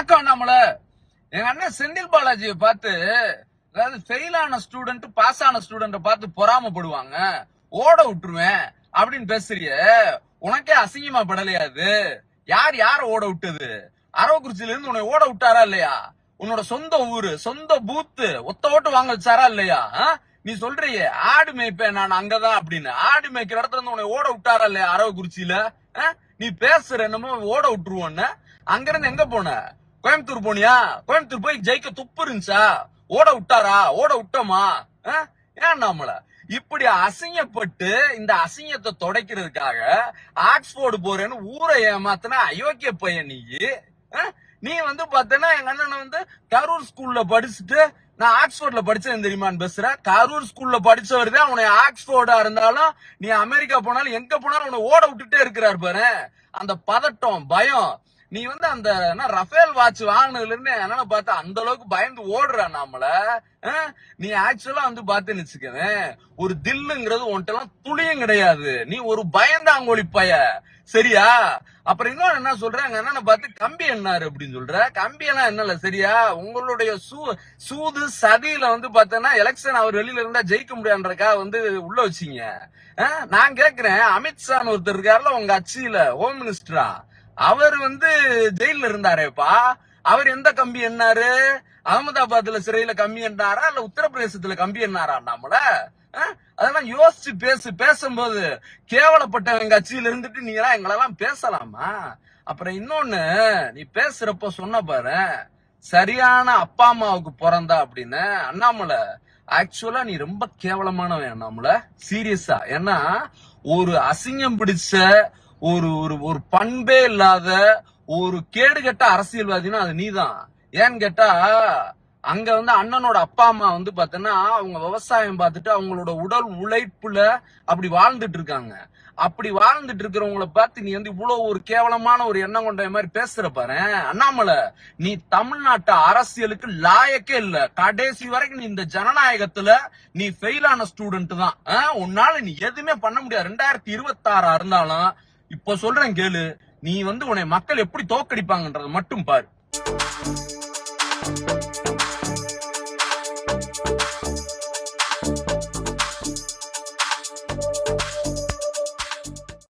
வணக்கம் நம்மள. எங்க அண்ணன் செந்தில் பாலாஜியை பார்த்து அதாவது ஃபெயில் ஆன ஸ்டூடெண்ட் பாஸ் ஆன ஸ்டூடெண்ட்டை பார்த்து பொறாமப்படுவாங்க. ஓட விட்டுருவேன் அப்படின்னு பேசுறிய. உனக்கே அசிங்கமா படலையா அது யார் யார ஓட விட்டது? அரவக்குறிச்சியில இருந்து உன்னை ஓட விட்டாரா இல்லையா? உன்னோட சொந்த ஊரு சொந்த பூத்து ஒத்த ஓட்டு வாங்க வச்சாரா இல்லையா? ஆ? நீ சொல்றியே ஆடு மேய்ப்பேன் நான் அங்கதான் அப்படின்னு. ஆடு மேய்க்கிற இடத்துல இருந்து உன்னை ஓட விட்டாரா இல்லையா அரவக்குறிச்சியில? நீ பேசுற என்னமோ ஓட விட்டுருவோன்னு. அங்க இருந்து எங்க போன? கோயம்புத்தூர் போனியா? கோயம்புத்தூர் போய் ஜெயிக்க துப்பு இருந்துச்சா? ஓட விட்டாரா? ஓட விட்டோமா? ஆ? ஏன் நம்மள இப்படி அசிங்கப்பட்டு இந்த அசிங்கத்தை துடைக்கிறதுக்காக ஆக்ஸ்போர்டு போறேன்னு ஊரை ஏமாத்தின அயோக்கிய பையன் நீ. ஆ? நீ வந்து பார்த்தேன்னா எங்க அண்ணன் வந்து கரூர் ஸ்கூல்ல படிச்சுட்டு நான் ஆக்ஸ்போர்ட்ல படிச்சேன் தெரியுமான்னு பேசுறேன் கரூர் ஸ்கூல்ல படிச்சவர் தான் உன்னை ஆக்ஸ்போர்டா இருந்தாலும் நீ அமெரிக்கா போனாலும் எங்க போனாலும் உன்னை ஓட விட்டுட்டே இருக்கிறார் பாரு. அந்த பதட்டம் பயம் நீ வந்து அந்த ரஃபேல் வாட்ச் வாங்கினதுல இருந்து என்னன்னு பார்த்தா அந்த அளவுக்கு பயந்து ஓடுற நாமள நீ ஆக்சுவலா வந்து பாத்துன்னு வச்சுக்கவேன் ஒரு தில்லுங்கிறது உன்கிட்ட எல்லாம் துளியும் கிடையாது. நீ ஒரு பயந்தாங்கோலி பய. சரியா? அப்புறம் இன்னொன்னு என்ன சொல்றாங்க என்னன்னு பார்த்து கம்பி என்னாரு அப்படின்னு சொல்ற? கம்பி எல்லாம் என்னல சரியா? உங்களுடைய சூ சூது சதியில வந்து பாத்தன்னா எலெக்ஷன் அவர் வெளியில இருந்தா ஜெயிக்க முடியாதுன்றக்கா வந்து உள்ள வச்சீங்க. ஆ? நான் கேக்குறேன் அமித்ஷான்னு ஒருத்தர் இருக்காருல உங்க அச்சியில ஹோம் மினிஸ்டரா அவர் வந்து ஜெயில இருந்தாரேப்பா. அவர் எந்த கம்பி என்னாரு? அகமதாபாத்ல சிறையில கம்பி எண்ணாரா இல்ல உத்தரப்பிரதேசத்துல கம்பி எண்ணாரா நம்மள? அதெல்லாம் யோசிச்சு பேசு பேசும்போது கேவலப்பட்டவன் கட்சியில இருந்துட்டு நீங்க எல்லாம் எங்களெல்லாம் பேசலாமா? அப்புறம் இன்னொன்னு நீ பேசுறப்ப சொன்ன பாரு சரியான அப்பா அம்மாவுக்கு பிறந்தா அப்படின்னு அண்ணாமலை. ஆக்சுவலா நீ ரொம்ப கேவலமானவன் அண்ணாமலை. சீரியஸா ஏன்னா ஒரு அசிங்கம் பிடிச்ச ஒரு ஒரு ஒரு பண்பே இல்லாத ஒரு கேடு கெட்ட அரசியல்வாதினா அது நீதான். ஏன்னு கேட்டா அங்க வந்து அண்ணனோட அப்பா அம்மா வந்து பாத்தீங்கன்னா அவங்க விவசாயம் பார்த்துட்டு அவங்களோட உடல் உழைப்புல அப்படி வாழ்ந்துட்டு இருக்காங்க. அப்படி வாழ்ந்துட்டு இருக்கிறவங்கள பார்த்து நீ வந்து இவ்வளவு ஒரு கேவலமான ஒரு எண்ணம் கொண்ட மாதிரி பேசுற பாரு. அண்ணாமலை நீ தமிழ்நாட்டு அரசியலுக்கு லாயக்கே இல்ல. கடைசி வரைக்கும் நீ இந்த ஜனநாயகத்துல நீ ஃபெயிலான ஸ்டூடெண்ட் தான். உன்னால நீ எதுவுமே பண்ண முடியாது. ரெண்டாயிரத்தி இருபத்தி ஆறா இருந்தாலும் இப்ப சொல்றேன் கேளு நீ வந்து உன்னை மக்கள் எப்படி தோக்கடிப்பாங்கன்றத மட்டும் பாரு.